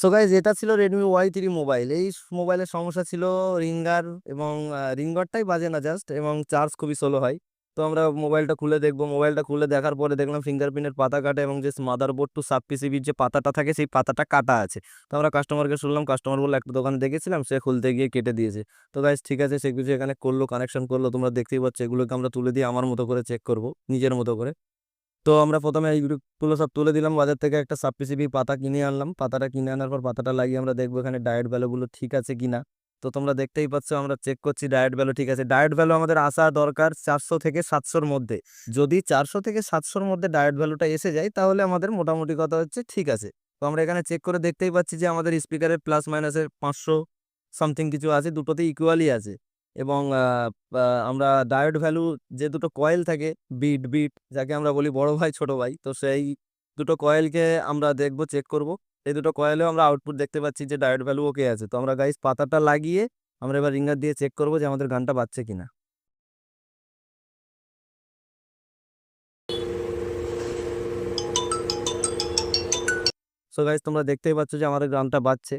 So guys এটা ছিল Redmi Y three mobile এই মোবাইলের সমস্যা ছিল রিঙ্গার এবং রিঙ্গারটাই বাজে না জাস্ট এবং চার্জ খুবই স্লো হয়। তো আমরা মোবাইলটা খুলে দেখব। মোবাইলটা খুলে দেখার পরে দেখলাম ফিঙ্গারপ্রিন্টের পাতা কাটা এবং যে মাদারবোর্ড টু সাব পিসিবির যে পাতাটা থাকে, সেই পাতাটা কাটা আছে। তো আমরা কাস্টমারকে শুনলাম। কাস্টমার বলে একটা দোকানে দেখেছিলাম, সে খুলতে গিয়ে কেটে দিয়েছে। তো গাইজ ঠিক আছে, সে কিছু এখানে করল কানেকশন করল। তোমরা দেখতেই পাচ্ছ, এগুলোকে আমরা তুলে দিয়ে আমার মতো করে চেক করব, নিজের মতো করে। তো আমরা প্রথমে এইগুলো সব তুলে দিলাম। বাজার থেকে একটা সাব পিসিবি পাতা কিনে আনলাম। পাতাটা কিনে আনার পর পাতাটা লাগিয়ে আমরা দেখব এখানে ডায়েট ভ্যালুগুলো ঠিক আছে কিনা। তো তোমরা দেখতেই পাচ্ছ, আমরা চেক করছি ডায়েট ভ্যালু ঠিক আছে। ডায়েট ভ্যালু আমাদের আসা দরকার চারশো থেকে সাতশোর মধ্যে। যদি চারশো থেকে সাতশোর মধ্যে ডায়েট ভ্যালুটা এসে যায়, তাহলে আমাদের মোটামুটি কথা হচ্ছে ঠিক আছে। তো আমরা এখানে চেক করে দেখতেই পাচ্ছি যে আমাদের স্পিকারের প্লাস মাইনাসের পাঁচশো সামথিং কিছু আছে দুটোতে ইকুয়ালি আছে। এবং আমরা ডায়োড ভ্যালু যে দুটো কয়েল থাকে বিট বিট যাকে আমরা বলি বড় ভাই, ছোট ভাই, তো সেই দুটো কয়েলকে আমরা দেখব চেক করব। এই দুটো কয়েলেও আমরা আউটপুট দেখতে পাচ্ছি যে ডায়োড ভ্যালু ওকে আছে। তো আমরা গাইস পাতাটা লাগিয়ে আমরা এবার রিঙ্গার দিয়ে চেক করব যে আমাদের গানটা বাজছে কিনা। সো গাইস তোমরা দেখতেই পাচ্ছ যে আমাদের গানটা বাজছে।